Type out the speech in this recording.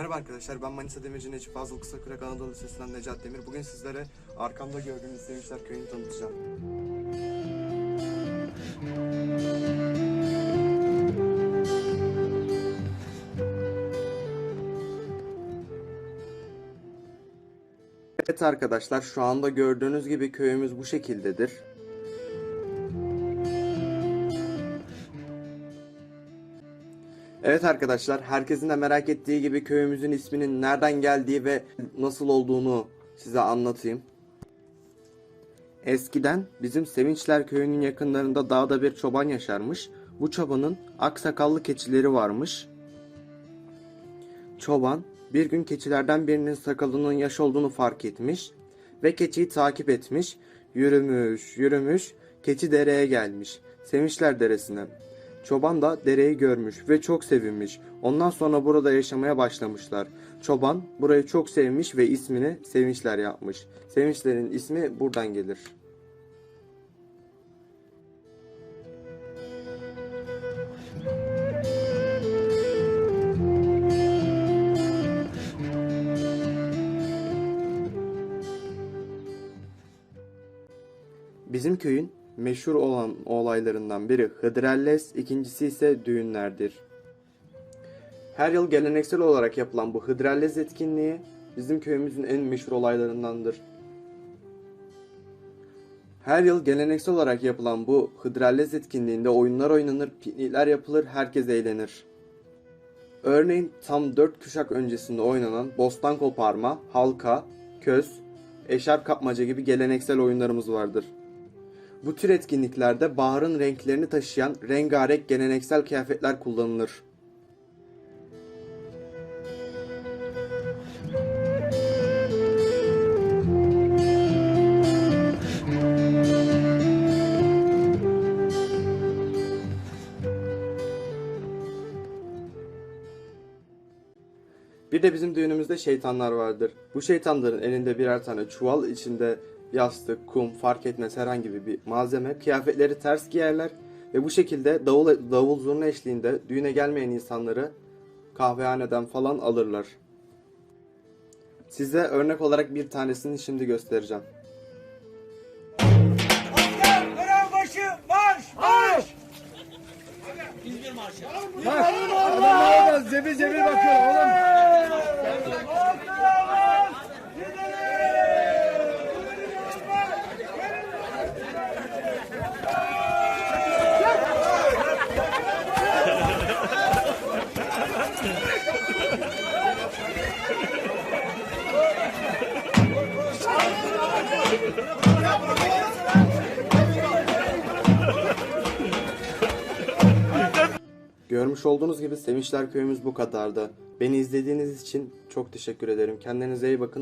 Merhaba arkadaşlar ben Manisa Demirci Necip Fazıl Kısakürek Anadolu Lisesi'nden Necat Demir. Bugün sizlere arkamda gördüğünüz Sevinçler Köyü'nü tanıtacağım. Evet arkadaşlar şu anda gördüğünüz gibi köyümüz bu şekildedir. Evet arkadaşlar, herkesin de merak ettiği gibi köyümüzün isminin nereden geldiği ve nasıl olduğunu size anlatayım. Eskiden bizim Sevinçler köyünün yakınlarında dağda bir çoban yaşarmış. Bu çobanın aksakallı keçileri varmış. Çoban bir gün keçilerden birinin sakalının yaş olduğunu fark etmiş ve keçiyi takip etmiş. Yürümüş, yürümüş, keçi dereye gelmiş. Sevinçler deresine. Çoban da dereyi görmüş ve çok sevinmiş. Ondan sonra burada yaşamaya başlamışlar. Çoban burayı çok sevmiş ve ismini Sevinçler yapmış. Sevinçlerin ismi buradan gelir. Bizim köyün meşhur olan olaylarından biri Hıdrellez, ikincisi ise düğünlerdir. Her yıl geleneksel olarak yapılan bu Hıdrellez etkinliği bizim köyümüzün en meşhur olaylarındandır. Her yıl geleneksel olarak yapılan bu Hıdrellez etkinliğinde oyunlar oynanır, piknikler yapılır, herkes eğlenir. Örneğin tam 4 kuşak öncesinde oynanan bostan koparma, halka, köz, eşarp kapmaca gibi geleneksel oyunlarımız vardır. Bu tür etkinliklerde baharın renklerini taşıyan rengarenk geleneksel kıyafetler kullanılır. Bir de bizim düğünümüzde şeytanlar vardır. Bu şeytanların elinde birer tane çuval içinde yastık, kum fark etmez herhangi bir malzeme. Kıyafetleri ters giyerler ve bu şekilde davul, davul zurna eşliğinde düğüne gelmeyen insanları kahvehaneden falan alırlar. Size örnek olarak bir tanesini şimdi göstereceğim. Asker görev başı marş marş. Adamlar zebil zebil bakıyor oğlum. Görmüş olduğunuz gibi Sevinçler Köyümüz bu kadardı. Beni izlediğiniz için çok teşekkür ederim. Kendinize iyi bakın.